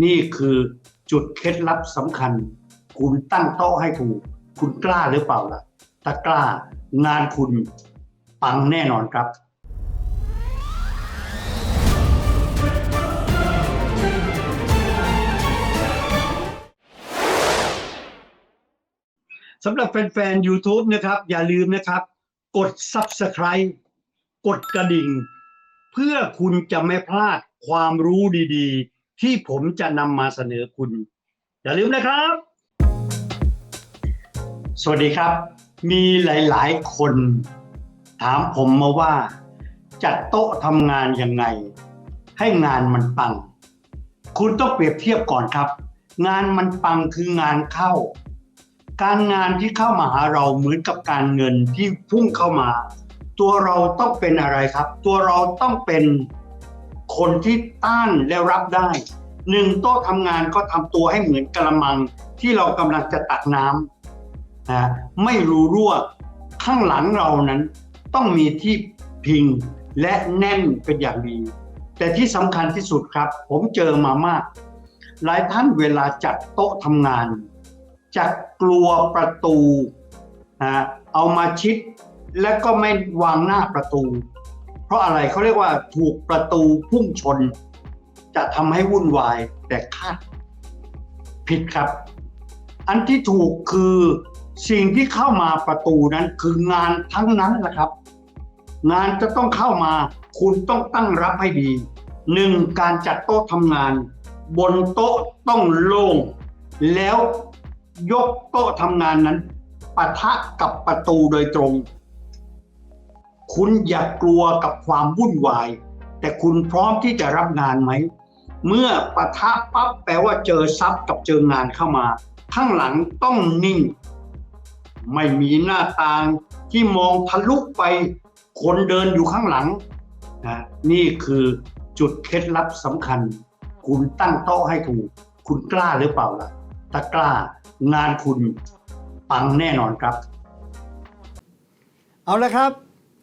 นี่คือจุดเคล็ดลับสำคัญ คุณตั้งโต๊ะให้ถูก คุณกล้าหรือเปล่าล่ะ ถ้ากล้างานคุณปังแน่นอนครับสำหรับแฟนๆ YouTube นะครับ อย่าลืมนะครับ กด Subscribe กดกระดิ่ง เพื่อคุณจะไม่พลาดความรู้ดีๆ ที่ผมจะนำมาเสนอคุณ อย่าลืมนะครับ สวัสดีครับ มีหลาย ๆ คน ถามผมมาว่า จัดโต๊ะทำงานยังไง ให้งานมันปัง คุณต้องเปรียบเทียบก่อนครับ งานมันปังคืองานเข้า การงานที่เข้ามาหาเราเหมือนกับการเงินที่พุ่งเข้ามา ตัวเราต้องเป็นอะไรครับ ตัวเราต้องเป็น คนที่ต้านและรับได้หนึ่งโต๊ะทำงานก็ทำตัวให้เหมือนกระมัง ที่เรากำลังจะตักน้ำนะไม่รู้รั่วข้างหลังเรานั้น ต้องมีที่พิงและแน่นเป็นอย่างดี แต่ที่สำคัญที่สุดครับ ผมเจอมามาก หลายท่านเวลาจัดโต๊ะทำงานจะกลัวประตูนะเอามาชิด และก็ไม่วางหน้าประตู ราะอะไรเขาเรียกว่าถูกประตูพุ่งชน จะทำให้วุ่นวายแต่คาดผิดครับ อันที่ถูกคือสิ่งที่เข้ามาประตูนั้นคืองานทั้งนั้นแหละครับ งานจะต้องเข้ามา คุณต้องตั้งรับให้ดีหนึ่งการจัดโต๊ะทำงาน บนโต๊ะต้องโล่งแล้วยกโต๊ะทำงานนั้นปะทะกับประตูโดยตรง คุณอย่ากกลัวกับความวุ่นวาย แต่คุณพร้อมที่จะรับงานไหม เมื่อปะทะปั๊บแปลว่าเจอซับกับเจองานเข้ามา ข้างหลังต้องนิ่ง ไม่มีหน้าต่างที่มองทะลุไปคนเดินอยู่ข้างหลังนะนี่คือจุดเคล็ดลับสำคัญ คุณตั้งโต๊ะให้ถูก คุณกล้าหรือเปล่าล่ะ ถ้ากล้างานคุณปังแน่นอนครับ เอาละครับ